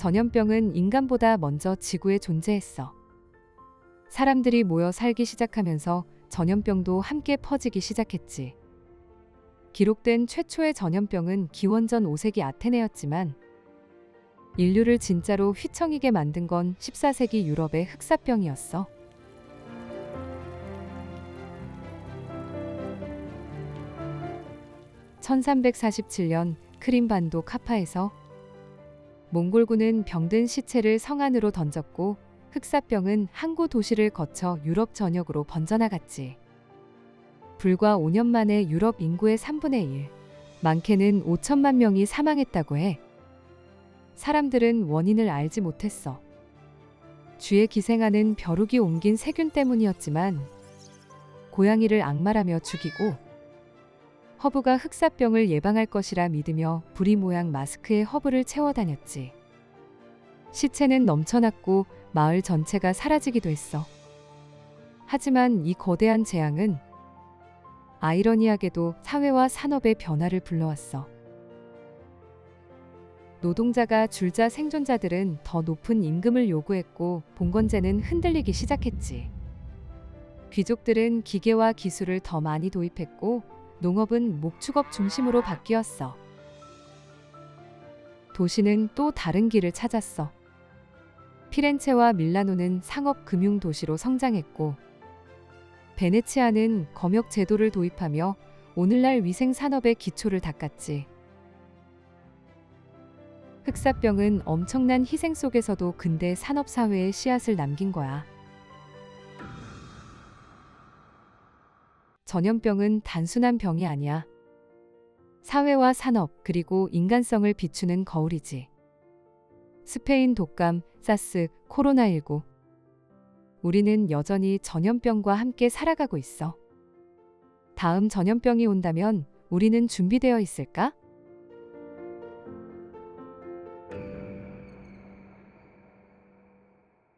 전염병은 인간보다 먼저 지구에 존재했어. 사람들이 모여 살기 시작하면서 전염병도 함께 퍼지기 시작했지. 기록된 최초의 전염병은 기원전 5세기 아테네였지만 인류를 진짜로 휘청이게 만든 건 14세기 유럽의 흑사병이었어. (1347년) 크림반도 카파에서 몽골군은 병든 시체를 성 안으로 던졌고 흑사병은 항구 도시를 거쳐 유럽 전역으로 번져나갔지. 불과 5년 만에 유럽 인구의 3분의 1, 많게는 5천만 명이 사망했다고 해. 사람들은 원인을 알지 못했어. 쥐에 기생하는 벼룩이 옮긴 세균 때문이었지만 고양이를 악마라며 죽이고 허브가 흑사병을 예방할 것이라 믿으며 부리 모양 마스크에 허브를 채워 다녔지. 시체는 넘쳐났고 마을 전체가 사라지기도 했어. 하지만 이 거대한 재앙은 아이러니하게도 사회와 산업의 변화를 불러왔어. 노동자가 줄자 생존자들은 더 높은 임금을 요구했고 봉건제는 흔들리기 시작했지. 귀족들은 기계와 기술을 더 많이 도입했고 농업은 목축업 중심으로 바뀌었어. 도시는 또 다른 길을 찾았어. 피렌체와 밀라노는 상업 금융 도시로 성장했고 베네치아는 검역 제도를 도입하며 오늘날 위생 산업의 기초를 닦았지. 흑사병은 엄청난 희생 속에서도 근대 산업 사회의 씨앗을 남긴 거야. 전염병은 단순한 병이 아니야. 사회와 산업 그리고 인간성을 비추는 거울이지. 스페인 독감, 사스, 코로나19. 우리는 여전히 전염병과 함께 살아가고 있어. 다음 전염병이 온다면 우리는 준비되어 있을까?